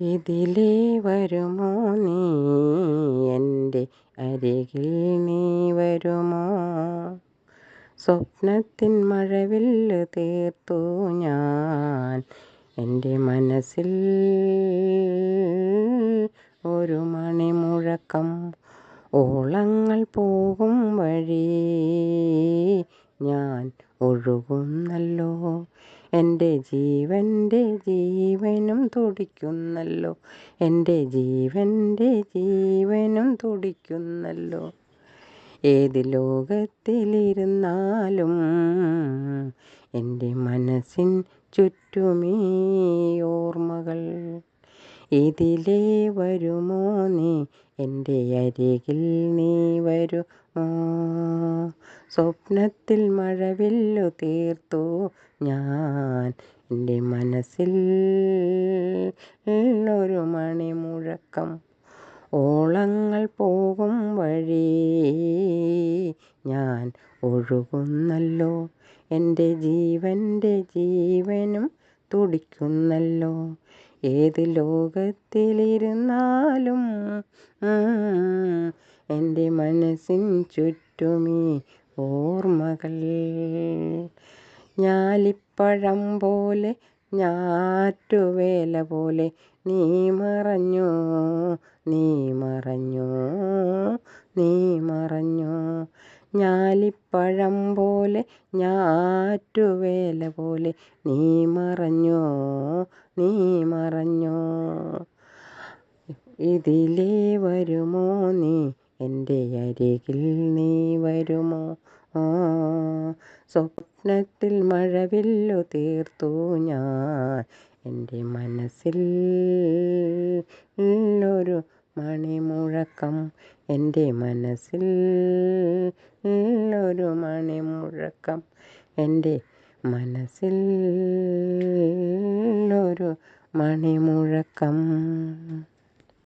ഇതിലേ വരുമോ നീ? എന്റെ അരികിൽ നീ വരുമോ? സ്വപ്നത്തിൻ മഴവില്ല് തീർത്തു ഞാൻ. എന്റെ മനസ്സിൽ ഒരു മണിമുഴക്കം ഓളങ്ങൾ പോകും വഴി ഞാൻ ഒഴുകുന്നല്ലോ എന്റെ ജീവന്റെ ജീവനും തുടിക്കുന്നല്ലോ. എന്റെ ജീവന്റെ ജീവനും തുടിക്കുന്നല്ലോ. ഏത് ലോകത്തിലിരുന്നാലും എന്റെ മനസ്സിൻ ചുറ്റുമീ ഓർമ്മകൾ. ഇതിലേ വരുമോ നീ? എന്റെ അരികിൽ നീ വരുമോ? സ്വപ്നത്തിൽ മഴവില്ലു തീർത്തു. ഞാൻ എന്റെ മനസ്സിൽ ഒരു മണിമുഴക്കം ഓളങ്ങൾ പോകും വഴി. ഞാൻ ഒഴുകുന്നല്ലോ എന്റെ ജീവന്റെ ജീവനും തുടിക്കുന്നല്ലോ. ഏത് ലോകത്തിലിരുന്നാലും എന്റെ മനസ്സിൻ ചുറ്റുമീ ഓർമ്മകൾ. ഞാലിപ്പഴം പോലെ ഞാറ്റുവേല പോലെ നീ മറഞ്ഞു നീ മറഞ്ഞു നീ മറഞ്ഞു. ഞാലിപ്പഴം പോലെ ഞാറ്റുവേല പോലെ നീ മറഞ്ഞു നീ മറഞ്ഞു. ഇതിലേ വരുമോ നീ? എന്റെ അരികിൽ നീ വരുമോ? സ്വപ്നത്തിൽ മഴവില്ലു തീർത്തു ഞാൻ. എന്റെ മനസ്സിൽ ഒരു മണിമുഴക്കം. എന്റെ മനസ്സിൽ ഒരു മണിമുഴക്കം. എന്റെ മനസ്സിൽ ഒരു മണിമുഴക്കം.